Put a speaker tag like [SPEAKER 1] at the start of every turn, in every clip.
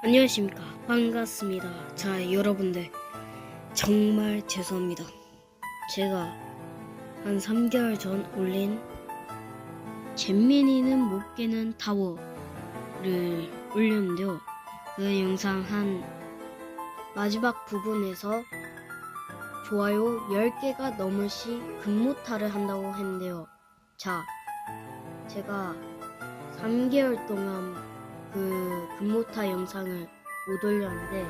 [SPEAKER 1] 안녕하십니까. 반갑습니다. 자 여러분들. 정말 죄송합니다. 제가 한 3개월 전 올린 잼민이는 못 깨는 타워를 올렸는데요. 그 영상 한 마지막 부분에서 좋아요 10개가 넘을 시 금모타를 한다고 했는데요. 자 제가 3개월 동안 그 금모타 영상을 못 올렸는데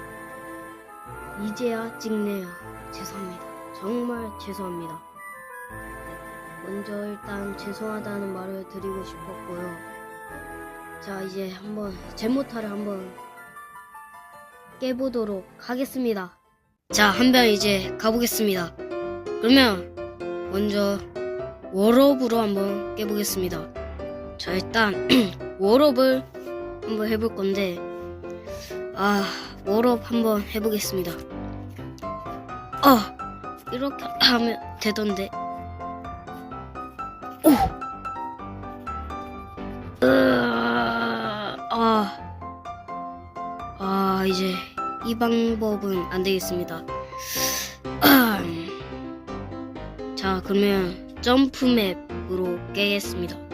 [SPEAKER 1] 이제야 찍네요. 죄송합니다. 정말 죄송합니다. 먼저 일단 죄송하다는 말을 드리고 싶었고요. 자 이제 한번 제모타를 한번 깨보도록 하겠습니다. 자한번 이제 가보겠습니다. 그러면 먼저 워럽으로 한번 깨보겠습니다. 자 일단 워럽을 한번 해볼 건데 아 워럽 한번 해보겠습니다. 아 이렇게 하면 되던데. 오! 으아, 아, 아 이제 이 방법은 안 되겠습니다. 자 그러면 점프 맵으로 깨겠습니다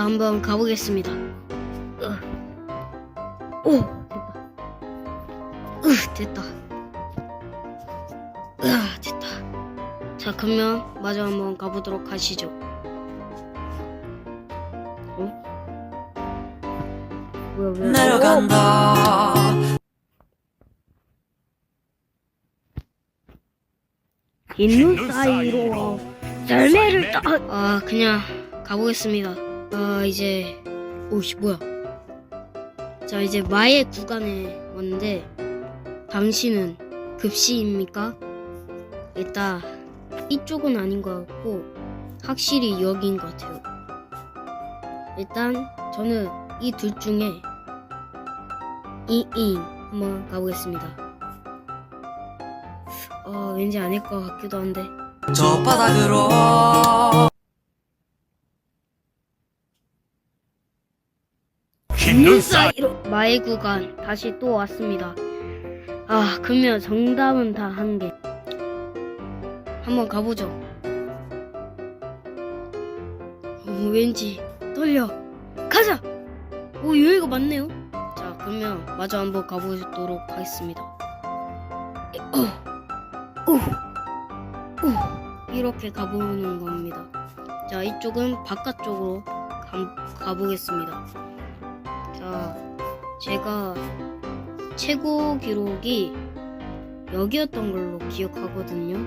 [SPEAKER 1] 자, 한번 가보겠습니다. 으. 오, 됐다. 으, 됐다. 으, 됐다. 자, 그러면 마저 한번 가보도록 하시죠. 어? 뭐야, 뭐야.
[SPEAKER 2] 내려간다
[SPEAKER 1] 있는 사이로 열매를 따. 아, 그냥 가보겠습니다. 아, 이제 오씨 뭐야? 자, 이제 마의 구간에 왔는데 당신은 급시입니까? 일단 이쪽은 아닌 것 같고 확실히 여기인 것 같아요. 일단 저는 이 둘 중에 이인 한번 가보겠습니다. 어, 왠지 아닐 것 같기도 한데.
[SPEAKER 2] 저 바닥으로
[SPEAKER 1] 있는 사이로 마의 구간 다시 또 왔습니다. 아, 그러면 정답은 다 한 개. 한번 가보죠. 어, 왠지 떨려. 가자. 오, 여기가 맞네요. 자, 그러면 마저 한번 가보도록 하겠습니다. 오, 오, 오. 이렇게 가보는 겁니다. 자, 이쪽은 바깥쪽으로 가, 가보겠습니다. 자, 제가 최고 기록이 여기였던 걸로 기억하거든요.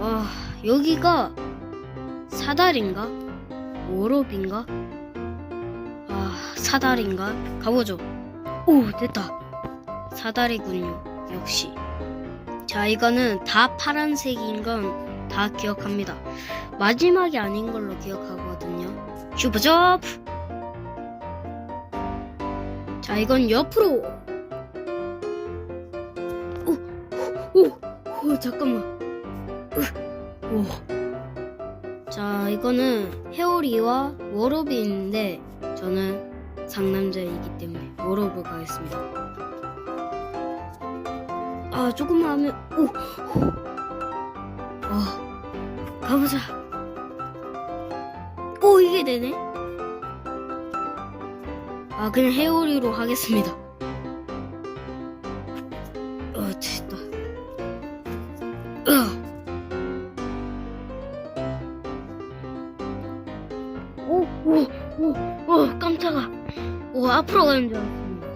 [SPEAKER 1] 아, 여기가 사달인가? 워럽인가? 아, 사달인가? 가보죠. 오, 됐다. 사달이군요. 역시. 자, 이거는 다 파란색인 건 다 기억합니다. 마지막이 아닌 걸로 기억하거든요. 슈퍼점프! 자, 이건 옆으로. 오, 오, 오, 오 잠깐만. 으, 오. 자, 이거는 워럽이 있는데 저는 상남자이기 때문에 워럽을 가겠습니다. 아, 조금만 하면 오, 오. 어, 가보자. 오, 이게 되네. 아 그냥 해오리로 하겠습니다. 어 됐다. 오오 오 오 깜짝아. 오 앞으로 가는 줄 알았습니다.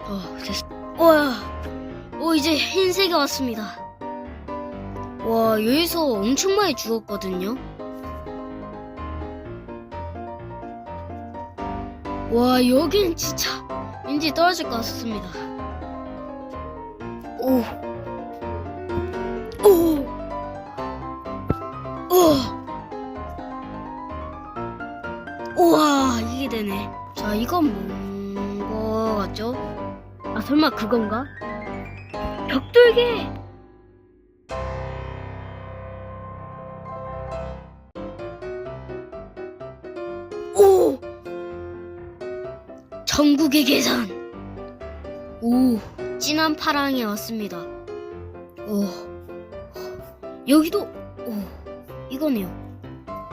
[SPEAKER 1] 어 됐어. 와오 이제 흰색이 왔습니다. 와 여기서 엄청 많이 죽었거든요. 와 여긴 진짜 왠지 떨어질 것 같습니다. 오, 오, 오, 우와 이게 되네. 자 이건 뭔거 같죠? 아 설마 그건가? 벽돌개. 천국의 계산. 오, 진한 파랑에 왔습니다. 오, 여기도, 오, 이거네요.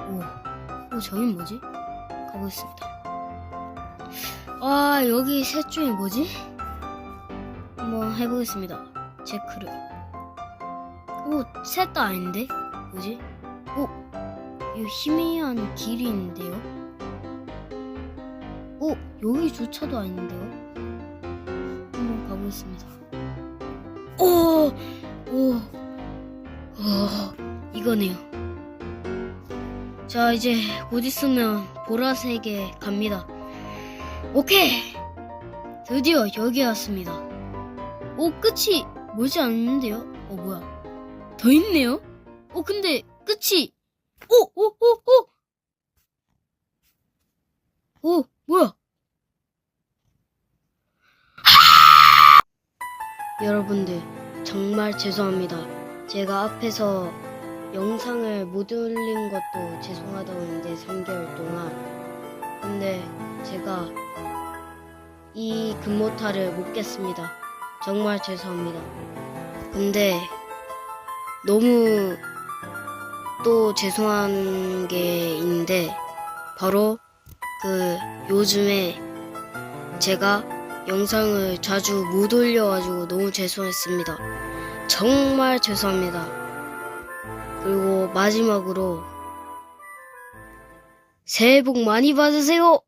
[SPEAKER 1] 오, 오, 저긴 뭐지? 가보겠습니다. 아, 여기 셋 중에 뭐지? 한번 해보겠습니다. 체크를. 오, 셋 다 아닌데? 뭐지? 오, 이 희미한 길이 있는데요? 오, 여기조차도 아닌데요? 한번 가보겠습니다. 오, 오, 오, 이거네요. 자, 이제 곧 있으면 보라색에 갑니다. 오케이! 드디어 여기 왔습니다. 오, 끝이 멀지 않는데요? 어, 뭐야. 더 있네요? 어, 근데 끝이, 오, 오, 오, 오! 오, 뭐야? 여러분들, 정말 죄송합니다. 제가 앞에서 영상을 못 올린 것도 죄송하다고 했는데, 3개월 동안. 근데 제가 이 금모타를 못 깼습니다. 정말 죄송합니다. 근데 너무 또 죄송한 게 있는데 바로 그 요즘에 제가 영상을 자주 못 올려가지고 너무 죄송했습니다. 정말 죄송합니다. 그리고 마지막으로 새해 복 많이 받으세요!